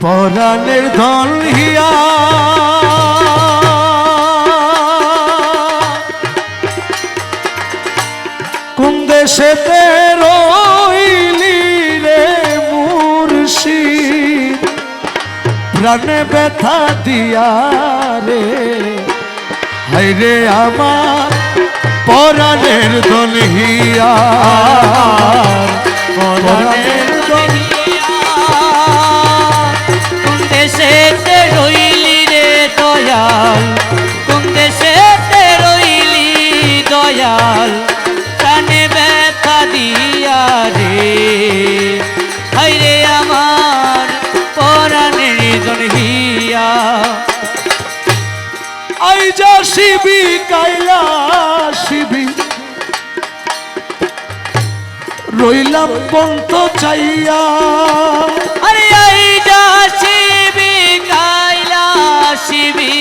পরাণের ধন হিয়া কোন দেশেতে রইলি রে মুর্শিদ? প্রাণে ব্যথা দিয়া রে। হাইরে আমার পরাণের ধন হিয়া পরাণের দয়াল কানে ব্যথা দিয়া রে। হাইরে আমার পরাণের জনহিয়া আই যা শিবি, কাইলা শিবি। রইলাম পন্ত চাইয়া। আরে আই যা শিবি, কাইলা শিবি।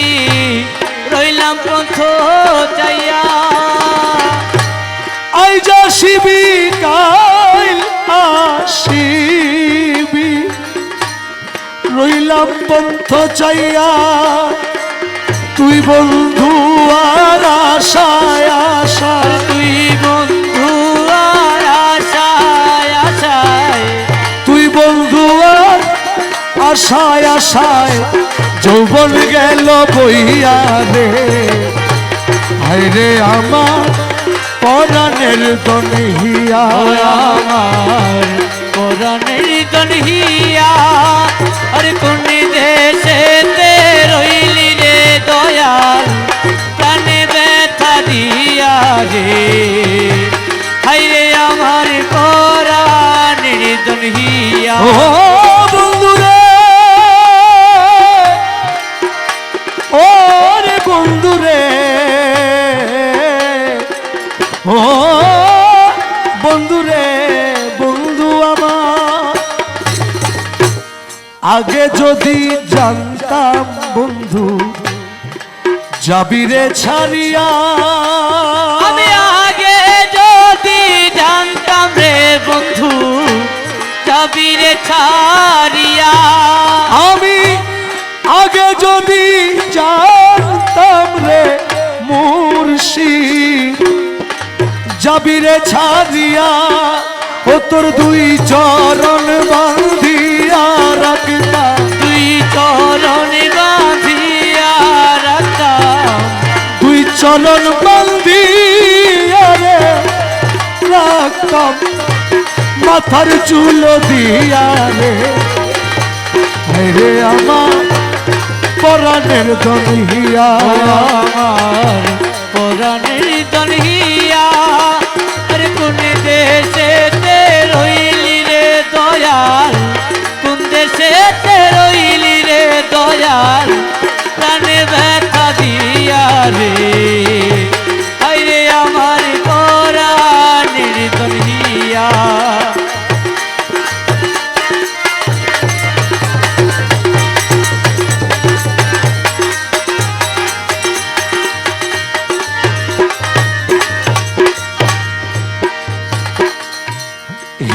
রইলাম পথ চাইয়া। শিবি কাইল শিবি রইলাম পন্থ চাইয়া তুই বন্ধু আর আশায় আশায়। তুই বন্ধু আর আশায় আশায়। তুই বন্ধু আর আশায় আশায়। যৌবন গেল বইয়া রে। হায়রে আমার পরাণের আমার কোরআনের গনহিয়া আরে কোন দেশেতে রইলি রে দয়াল প্রাণে ব্যথা দিয়া রে হাইরে আমার কোরআনের গনহিয়া আগে যদি জানতাম বন্ধু যাবি রে ছাড়িয়া। আমি আগে যদি জানতাম রে বন্ধু যাবি রে ছাড়িয়া। আমি আগে যদি জানতাম রে মুর্শিদ যাবি রে ছাড়িয়া। ও তোর দুই চরণ বান্ধিয়া চরণ বন্দি মাথার চুল দিয়া রে। আমার পরাণের দনিয়া পরাণের দনহিয়া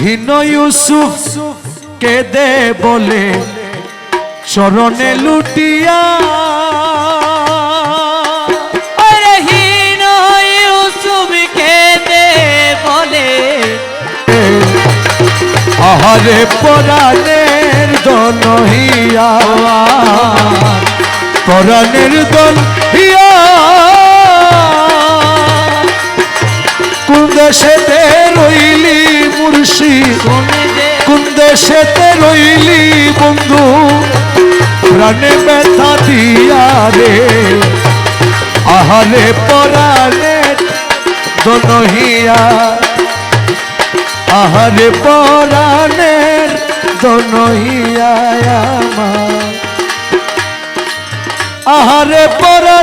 হীন ইউসুফ কে দে বলে চরণে লুটিয়া। আহারে পরাণের দন হিয়া পরাণের দন হিয়া কোন দেশেতে রইলি মুর্শিদ কোন দে কোন দেশেতে রইলি বন্ধু? প্রাণে ব্যথা দিয়া রে আহারে পরাণে দনহিয়া আহারে পরাণের দনহিয়া আমার। আহারে পরা